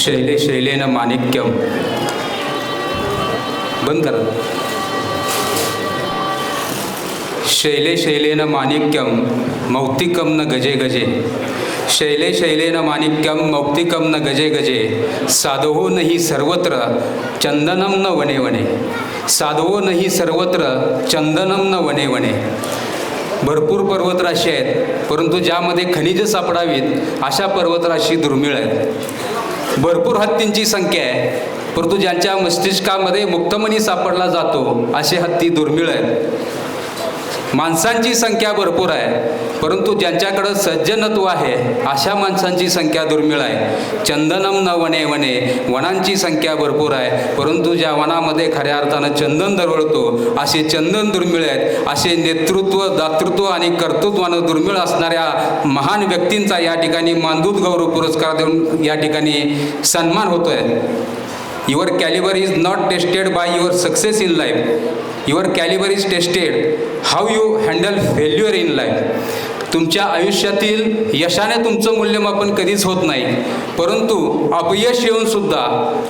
Shelley शैलेन माणिक्यम बंद करा शैले शैलेन माणिक्यम मौक्तिकम न गजे गजे शैले शैलेन माणिक्यम मौक्तिकम न गजे गजे न ही सर्वत्र चंदनम न वने वने न ही सर्वत्र चंदनम न वने वने भरपूर पर्वतराशी आहेत परंतु ज्यामध्ये खनिज सापडावीत अशा पर्वतराशी दुर्मिळ आहेत भरपूर हत्तींची संख्या आहे परंतु ज्यांच्या मस्तिष्कामध्ये मुक्तमनी सापडला जातो असे हत्ती दुर्मिळ आहेत माणसांची संख्या भरपूर आहे परंतु ज्यांच्याकडं सज्जनत्व आहे अशा माणसांची संख्या दुर्मिळ आहे चंदनम न वने वने वनांची संख्या भरपूर आहे परंतु ज्या वनामध्ये खऱ्या अर्थानं चंदन दरवळतो असे चंदन दुर्मिळ आहेत असे नेतृत्व दातृत्व आणि कर्तृत्वानं दुर्मिळ असणाऱ्या महान व्यक्तींचा या ठिकाणी मानदूत गौरव पुरस्कार देऊन या ठिकाणी सन्मान होतोय Your caliber is not tested by your success in life. Your caliber is tested how you handle failure in life. तुमच्या आयुष्यातील यशाने तुमचं मूल्यमापन कधीच होत नाही परंतु अपयश येऊन सुद्धा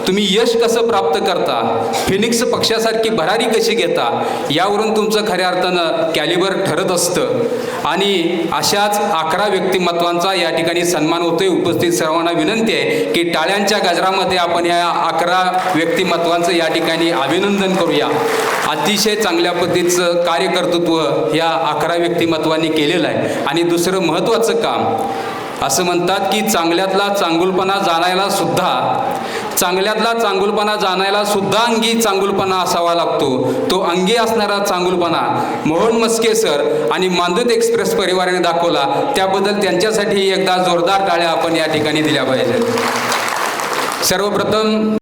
तुम्ही यश कसं प्राप्त करता फिनिक्स पक्षासारखी भरारी कशी घेता यावरून तुमचं खऱ्या अर्थानं कॅलिबर ठरत असतं आणि अशाच अकरा व्यक्तिमत्वांचा या ठिकाणी सन्मान होतोय उपस्थित सर्वांना विनंती आहे की टाळ्यांच्या गजरामध्ये आपण या अकरा व्यक्तिमत्वांचं या ठिकाणी अभिनंदन करूया अतिशय चांगल्या पद्धतीचं कार्यकर्तृत्व या अकरा व्यक्तिमत्वांनी केलेलं आहे आणि दुसरं महत्त्वाचं काम असं म्हणतात की चांगल्यातला चांगुलपणा जाणायला सुद्धा चांगल्यातला चांगुलपणा जाणायला सुद्धा अंगी चांगुलपणा असावा लागतो तो अंगी असणारा चांगुलपणा मोहन मस्के सर आणि मांदूत एक्सप्रेस परिवाराने दाखवला त्याबद्दल त्यांच्यासाठी एकदा जोरदार टाळ्या आपण या ठिकाणी दिल्या पाहिजेत सर्वप्रथम